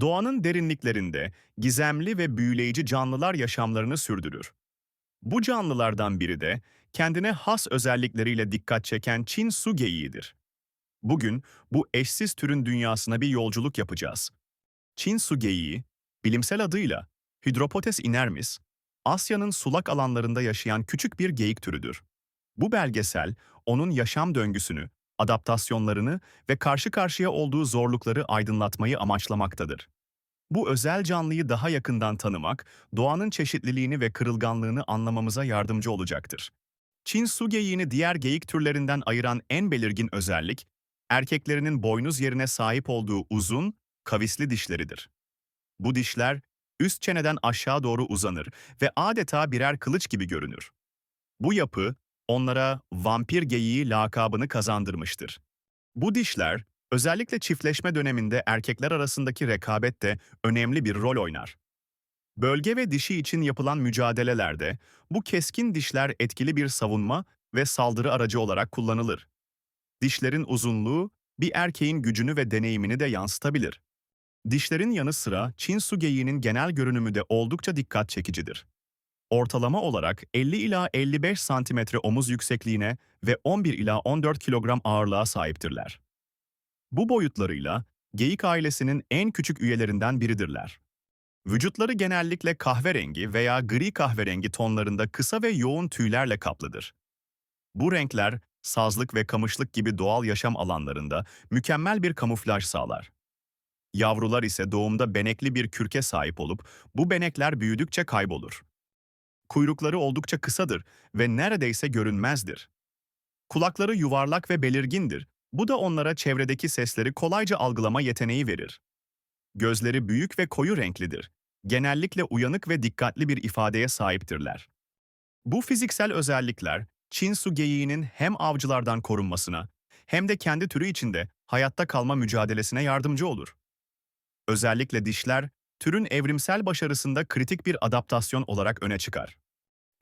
doğanın derinliklerinde gizemli ve büyüleyici canlılar yaşamlarını sürdürür. Bu canlılardan biri de kendine has özellikleriyle dikkat çeken Çin su geyiğidir. Bugün bu eşsiz türün dünyasına bir yolculuk yapacağız. Çin su geyiği, bilimsel adıyla Hydropotes inermis, Asya'nın sulak alanlarında yaşayan küçük bir geyik türüdür. Bu belgesel, onun yaşam döngüsünü, adaptasyonlarını ve karşı karşıya olduğu zorlukları aydınlatmayı amaçlamaktadır. Bu özel canlıyı daha yakından tanımak, doğanın çeşitliliğini ve kırılganlığını anlamamıza yardımcı olacaktır. Çin su geyiğini diğer geyik türlerinden ayıran en belirgin özellik, erkeklerinin boynuz yerine sahip olduğu uzun, kavisli dişleridir. Bu dişler, üst çeneden aşağı doğru uzanır ve adeta birer kılıç gibi görünür. Bu yapı, onlara vampir geyiği lakabını kazandırmıştır. Bu dişler, özellikle çiftleşme döneminde erkekler arasındaki rekabette önemli bir rol oynar. Bölge ve dişi için yapılan mücadelelerde bu keskin dişler etkili bir savunma ve saldırı aracı olarak kullanılır. Dişlerin uzunluğu bir erkeğin gücünü ve deneyimini de yansıtabilir. Dişlerin yanı sıra Çin su geyiğinin genel görünümü de oldukça dikkat çekicidir. Ortalama olarak 50 ila 55 santimetre omuz yüksekliğine ve 11 ila 14 kilogram ağırlığa sahiptirler. Bu boyutlarıyla geyik ailesinin en küçük üyelerinden biridirler. Vücutları genellikle kahverengi veya gri kahverengi tonlarında kısa ve yoğun tüylerle kaplıdır. Bu renkler, sazlık ve kamışlık gibi doğal yaşam alanlarında mükemmel bir kamuflaj sağlar. Yavrular ise doğumda benekli bir kürke sahip olup bu benekler büyüdükçe kaybolur. Kuyrukları oldukça kısadır ve neredeyse görünmezdir. Kulakları yuvarlak ve belirgindir. Bu da onlara çevredeki sesleri kolayca algılama yeteneği verir. Gözleri büyük ve koyu renklidir. Genellikle uyanık ve dikkatli bir ifadeye sahiptirler. Bu fiziksel özellikler, Çin su geyiğinin hem avcılardan korunmasına hem de kendi türü içinde hayatta kalma mücadelesine yardımcı olur. Özellikle dişler, türün evrimsel başarısında kritik bir adaptasyon olarak öne çıkar.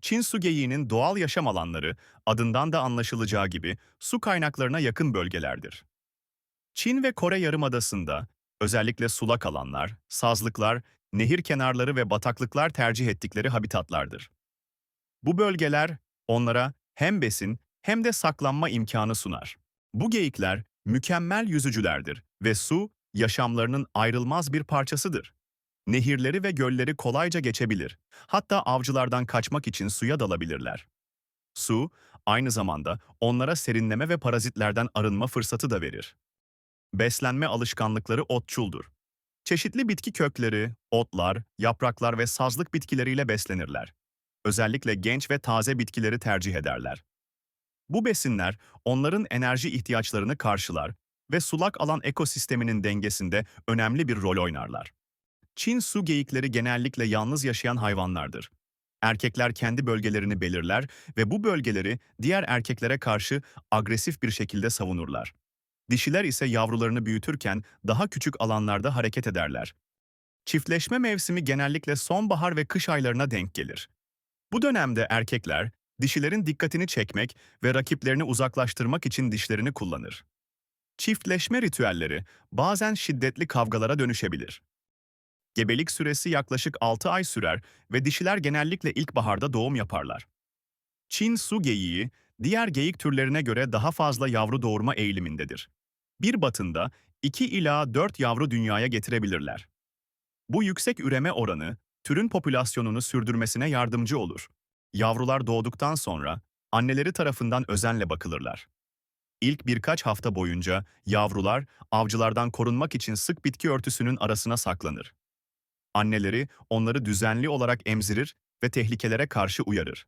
Çin su geyiğinin doğal yaşam alanları, adından da anlaşılacağı gibi su kaynaklarına yakın bölgelerdir. Çin ve Kore Yarımadası'nda özellikle sulak alanlar, sazlıklar, nehir kenarları ve bataklıklar tercih ettikleri habitatlardır. Bu bölgeler onlara hem besin hem de saklanma imkanı sunar. Bu geyikler mükemmel yüzücülerdir ve su yaşamlarının ayrılmaz bir parçasıdır. Nehirleri ve gölleri kolayca geçebilir. Hatta avcılardan kaçmak için suya dalabilirler. Su, aynı zamanda onlara serinleme ve parazitlerden arınma fırsatı da verir. Beslenme alışkanlıkları otçuldur. Çeşitli bitki kökleri, otlar, yapraklar ve sazlık bitkileriyle beslenirler. Özellikle genç ve taze bitkileri tercih ederler. Bu besinler onların enerji ihtiyaçlarını karşılar ve sulak alan ekosisteminin dengesinde önemli bir rol oynarlar. Çin su geyikleri genellikle yalnız yaşayan hayvanlardır. Erkekler kendi bölgelerini belirler ve bu bölgeleri diğer erkeklere karşı agresif bir şekilde savunurlar. Dişiler ise yavrularını büyütürken daha küçük alanlarda hareket ederler. Çiftleşme mevsimi genellikle sonbahar ve kış aylarına denk gelir. Bu dönemde erkekler, dişilerin dikkatini çekmek ve rakiplerini uzaklaştırmak için dişlerini kullanır. Çiftleşme ritüelleri bazen şiddetli kavgalara dönüşebilir. Gebelik süresi yaklaşık 6 ay sürer ve dişiler genellikle ilkbaharda doğum yaparlar. Çin su geyiği, diğer geyik türlerine göre daha fazla yavru doğurma eğilimindedir. Bir batında 2 ila 4 yavru dünyaya getirebilirler. Bu yüksek üreme oranı, türün popülasyonunu sürdürmesine yardımcı olur. Yavrular doğduktan sonra anneleri tarafından özenle bakılırlar. İlk birkaç hafta boyunca yavrular avcılardan korunmak için sık bitki örtüsünün arasına saklanır. Anneleri onları düzenli olarak emzirir ve tehlikelere karşı uyarır.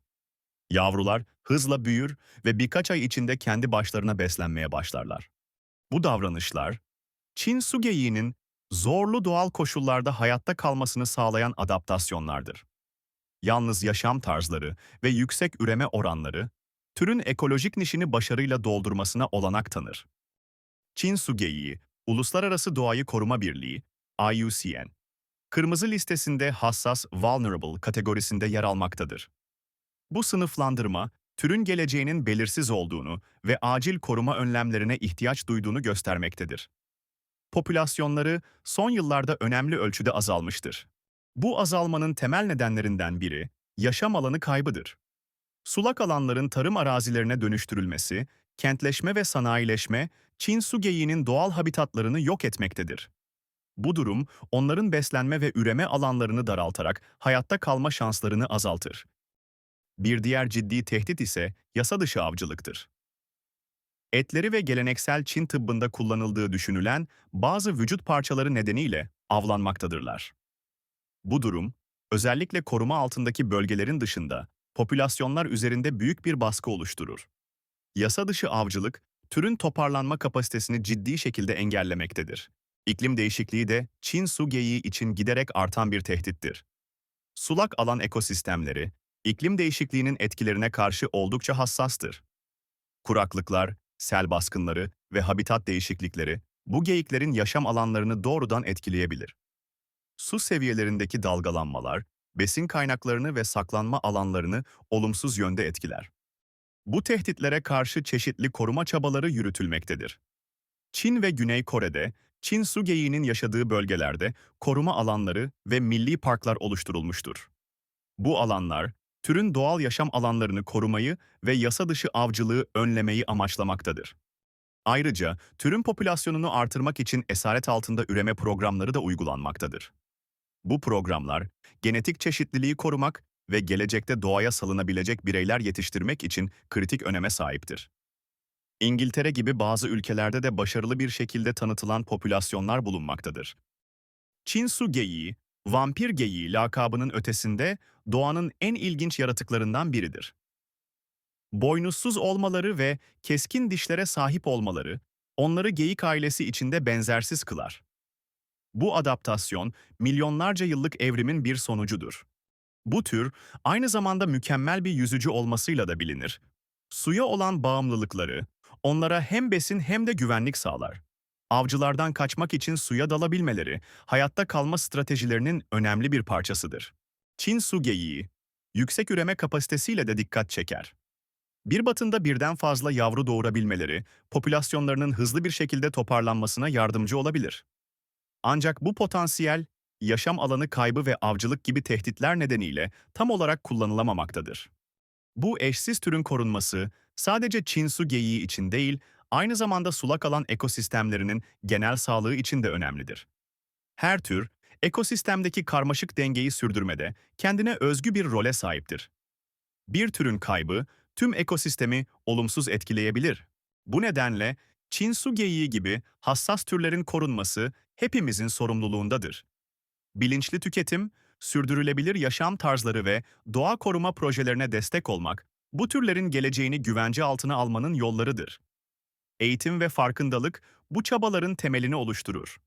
Yavrular hızla büyür ve birkaç ay içinde kendi başlarına beslenmeye başlarlar. Bu davranışlar, Çin su geyiğinin zorlu doğal koşullarda hayatta kalmasını sağlayan adaptasyonlardır. Yalnız yaşam tarzları ve yüksek üreme oranları, türün ekolojik nişini başarıyla doldurmasına olanak tanır. Çin su geyiği, Uluslararası Doğayı Koruma Birliği, IUCN, kırmızı listesinde hassas vulnerable kategorisinde yer almaktadır. Bu sınıflandırma, türün geleceğinin belirsiz olduğunu ve acil koruma önlemlerine ihtiyaç duyduğunu göstermektedir. popülasyonları son yıllarda önemli ölçüde azalmıştır. Bu azalmanın temel nedenlerinden biri yaşam alanı kaybıdır. Sulak alanların tarım arazilerine dönüştürülmesi, kentleşme ve sanayileşme, Çin su geyiğinin doğal habitatlarını yok etmektedir. Bu durum, onların beslenme ve üreme alanlarını daraltarak hayatta kalma şanslarını azaltır. Bir diğer ciddi tehdit ise yasa dışı avcılıktır. Etleri ve geleneksel Çin tıbbında kullanıldığı düşünülen bazı vücut parçaları nedeniyle avlanmaktadırlar. Bu durum, özellikle koruma altındaki bölgelerin dışında popülasyonlar üzerinde büyük bir baskı oluşturur. Yasa dışı avcılık, türün toparlanma kapasitesini ciddi şekilde engellemektedir. İklim değişikliği de Çin su geyiği için giderek artan bir tehdittir. Sulak alan ekosistemleri, iklim değişikliğinin etkilerine karşı oldukça hassastır. Kuraklıklar, sel baskınları ve habitat değişiklikleri bu geyiklerin yaşam alanlarını doğrudan etkileyebilir. Su seviyelerindeki dalgalanmalar, besin kaynaklarını ve saklanma alanlarını olumsuz yönde etkiler. Bu tehditlere karşı çeşitli koruma çabaları yürütülmektedir. Çin ve Güney Kore'de, Çin su geyiğinin yaşadığı bölgelerde koruma alanları ve milli parklar oluşturulmuştur. Bu alanlar, türün doğal yaşam alanlarını korumayı ve yasa dışı avcılığı önlemeyi amaçlamaktadır. Ayrıca türün popülasyonunu artırmak için esaret altında üreme programları da uygulanmaktadır. Bu programlar, genetik çeşitliliği korumak ve gelecekte doğaya salınabilecek bireyler yetiştirmek için kritik öneme sahiptir. İngiltere gibi bazı ülkelerde de başarılı bir şekilde tanıtılan popülasyonlar bulunmaktadır. Çin su geyiği, vampir geyiği lakabının ötesinde doğanın en ilginç yaratıklarından biridir. Boynuzsuz olmaları ve keskin dişlere sahip olmaları, onları geyik ailesi içinde benzersiz kılar. Bu adaptasyon, milyonlarca yıllık evrimin bir sonucudur. Bu tür, aynı zamanda mükemmel bir yüzücü olmasıyla da bilinir. Suya olan bağımlılıkları, onlara hem besin hem de güvenlik sağlar. Avcılardan kaçmak için suya dalabilmeleri, hayatta kalma stratejilerinin önemli bir parçasıdır. Çin su geyiği, yüksek üreme kapasitesiyle de dikkat çeker. Bir batında birden fazla yavru doğurabilmeleri, popülasyonlarının hızlı bir şekilde toparlanmasına yardımcı olabilir. Ancak bu potansiyel, yaşam alanı kaybı ve avcılık gibi tehditler nedeniyle tam olarak kullanılamamaktadır. Bu eşsiz türün korunması sadece Çin su geyiği için değil, aynı zamanda sulak alan ekosistemlerinin genel sağlığı için de önemlidir. Her tür, ekosistemdeki karmaşık dengeyi sürdürmede kendine özgü bir role sahiptir. Bir türün kaybı tüm ekosistemi olumsuz etkileyebilir. Bu nedenle Çin su geyiği gibi hassas türlerin korunması hepimizin sorumluluğundadır. Bilinçli tüketim, sürdürülebilir yaşam tarzları ve doğa koruma projelerine destek olmak, bu türlerin geleceğini güvence altına almanın yollarıdır. Eğitim ve farkındalık bu çabaların temelini oluşturur.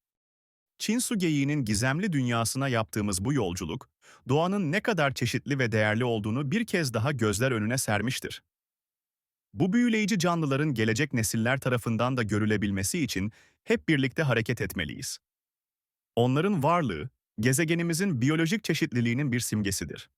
Çin su geyiğinin gizemli dünyasına yaptığımız bu yolculuk, doğanın ne kadar çeşitli ve değerli olduğunu bir kez daha gözler önüne sermiştir. Bu büyüleyici canlıların gelecek nesiller tarafından da görülebilmesi için hep birlikte hareket etmeliyiz. Onların varlığı, gezegenimizin biyolojik çeşitliliğinin bir simgesidir.